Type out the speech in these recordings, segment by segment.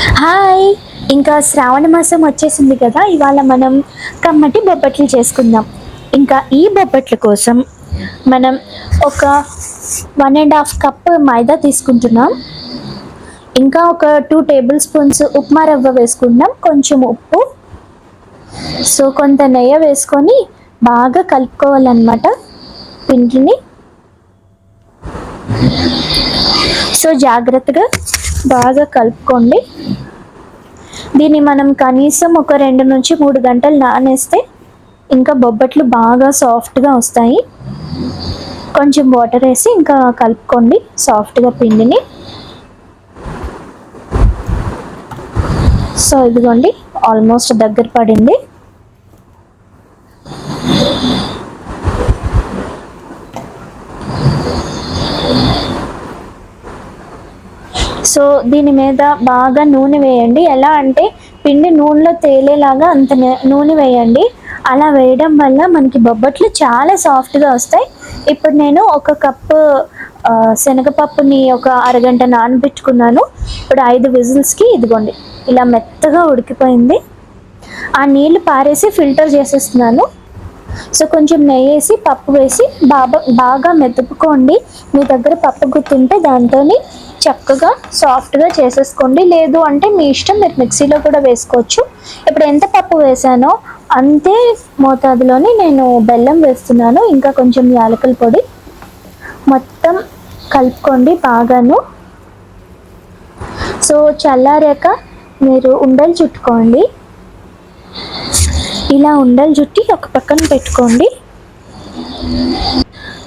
Hi. ఇంకా శ్రావణ మాసం వచ్చేసింది కదా ఇవాళ మనం కమ్మటి బొబ్బట్లు చేసుకుందాం. ఇంకా ఈ బొబ్బట్ల కోసం మనం ఒక one and half cup maida తీసుకుంటున్నాం. ఇంకా ఒక టూ టేబుల్ స్పూన్స్ ఉప్మా రవ్వ వేసుకుందాం కొంచెం ఉప్పు. సో కొంత నెయ్యి వేసుకొని బాగా కలుపుకోవాలన్నమాట పిండిని. సో జాగ్రత్తగా బాగా కలుపుకోండి. దీన్ని మనం కనీసం ఒక రెండు నుంచి మూడు గంటలు నానేస్తే ఇంకా బొబ్బట్లు బాగా సాఫ్ట్గా వస్తాయి. కొంచెం వాటర్ వేసి ఇంకా కలుపుకోండి సాఫ్ట్గా పిండిని. సో ఇదిగోండి ఆల్మోస్ట్ దగ్గర పడింది. సో దీని మీద బాగా నూనె వేయండి. ఎలా అంటే పిండి నూనెలో తేలేలాగా అంత నూనె వేయండి. అలా వేయడం వల్ల మనకి బొబ్బట్లు చాలా సాఫ్ట్గా వస్తాయి. ఇప్పుడు నేను ఒక కప్పు శనగపప్పుని ఒక అరగంట నానబెట్టుకున్నాను. ఇప్పుడు ఐదు విజిల్స్కి ఇదిగోండి. ఇలా మెత్తగా ఉడికిపోయింది. ఆ నీళ్ళు పారేసి ఫిల్టర్ చేసేస్తున్నాను. సో కొంచెం నెయ్యి వేసి పప్పు వేసి బాగా బాగా మెతుపుకోండి మీ దగ్గర పప్పు గుర్తుంటే దాంతో చక్కగా సాఫ్ట్గా చేసేసుకోండి. లేదు అంటే మీ ఇష్టం మీరు మిక్సీలో కూడా వేసుకోవచ్చు. ఇప్పుడు ఎంత పప్పు వేసానో అంతే మోతాదులోని నేను బెల్లం వేస్తున్నాను. ఇంకా కొంచెం యాలకుల పొడి మొత్తం కలుపుకోండి బాగాను. సో చల్లారాక మీరు ఉండలు చుట్టుకోండి. ఇలా ఉండలు చుట్టి ఒక పక్కన పెట్టుకోండి.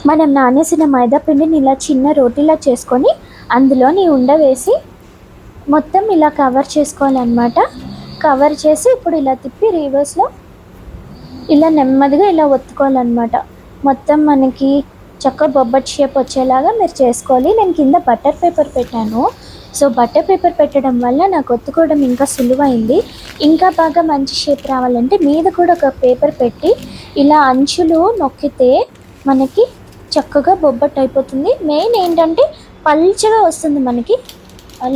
మనం నానేసిన మైదా పిండిని ఇలా చిన్న రోటీలా చేసుకొని అందులోని ఉండ వేసి మొత్తం ఇలా కవర్ చేసుకోవాలన్నమాట. కవర్ చేసి ఇప్పుడు ఇలా తిప్పి రివర్స్లో ఇలా నెమ్మదిగా ఇలా ఒత్తుకోవాలన్నమాట. మొత్తం మనకి చక్క బొబ్బట్ షేప్ వచ్చేలాగా మీరు చేసుకోవాలి. నేను కింద బటర్ పేపర్ పెట్టాను. సో బటర్ పేపర్ పెట్టడం వల్ల నాకు ఒత్తుకోవడం ఇంకా సులువైంది. ఇంకా బాగా మంచి షేప్ రావాలంటే మీద కూడా ఒక పేపర్ పెట్టి ఇలా అంచులు నొక్కితే మనకి చక్కగా బొబ్బట్ అయిపోతుంది. మెయిన్ ఏంటంటే పల్చగా వస్తుంది మనకి.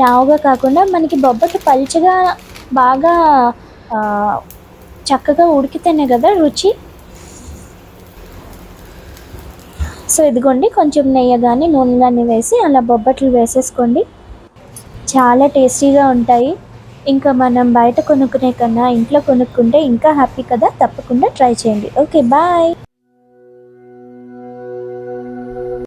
లావుగా కాకుండా మనకి బొబ్బట్లు పల్చగా బాగా చక్కగా ఉడికితేనే కదా రుచి. సో ఇదిగోండి కొంచెం నెయ్యి కానీ నూనె కానీ వేసి అలా బొబ్బట్లు వేసేసుకోండి. చాలా టేస్టీగా ఉంటాయి. ఇంకా మనం బయట కొనుక్కునే కన్నా ఇంట్లో కొనుక్కుంటే ఇంకా హ్యాపీ కదా తప్పకుండా ట్రై చేయండి. Okay bye.